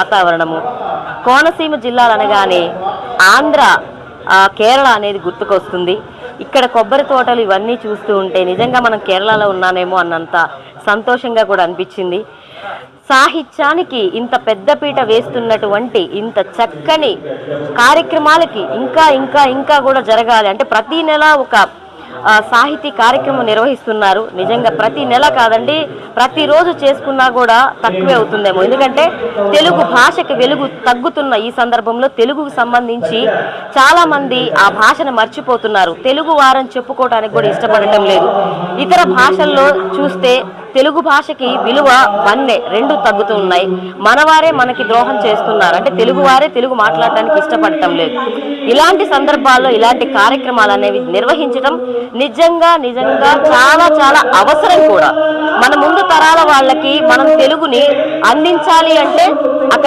వాతావరణము. కోనసీమ జిల్లాలు అనగానే ఆంధ్ర కేరళ అనేది గుర్తుకొస్తుంది. ఇక్కడ కొబ్బరి తోటలు ఇవన్నీ చూస్తూ ఉంటే నిజంగా మనం కేరళలో ఉన్నానేమో అన్నంత సంతోషంగా కూడా అనిపించింది. సాహిత్యానికి ఇంత పెద్దపీట వేస్తున్నటువంటి ఇంత చక్కని కార్యక్రమాలకి ఇంకా ఇంకా ఇంకా కూడా జరగాలి. అంటే ప్రతి నెల ఒక సాహితీ కార్యక్రమం నిర్వహిస్తున్నారు. నిజంగా ప్రతి నెల కాదండి ప్రతిరోజు చేసుకున్నా కూడా తక్కువే అవుతుందేమో. ఎందుకంటే తెలుగు భాషకి వెలుగు తగ్గుతున్న ఈ సందర్భంలో తెలుగుకు సంబంధించి చాలామంది ఆ భాషను మర్చిపోతున్నారు. తెలుగు వారని చెప్పుకోవడానికి కూడా ఇష్టపడటం లేదు. ఇతర భాషల్లో చూస్తే తెలుగు భాషకి విలువ వన్నే రెండు తగ్గుతూ ఉన్నాయి మనవారే మనకి ద్రోహం చేస్తున్నారు. అంటే తెలుగు వారే తెలుగు మాట్లాడటానికి ఇష్టపడటం లేదు. ఇలాంటి సందర్భాల్లో ఇలాంటి కార్యక్రమాలు అనేవి నిర్వహించడం నిజంగా నిజంగా చాలా చాలా అవసరం కూడా. మన ముందు తరాల వాళ్ళకి మనం తెలుగుని అందించాలి అంటే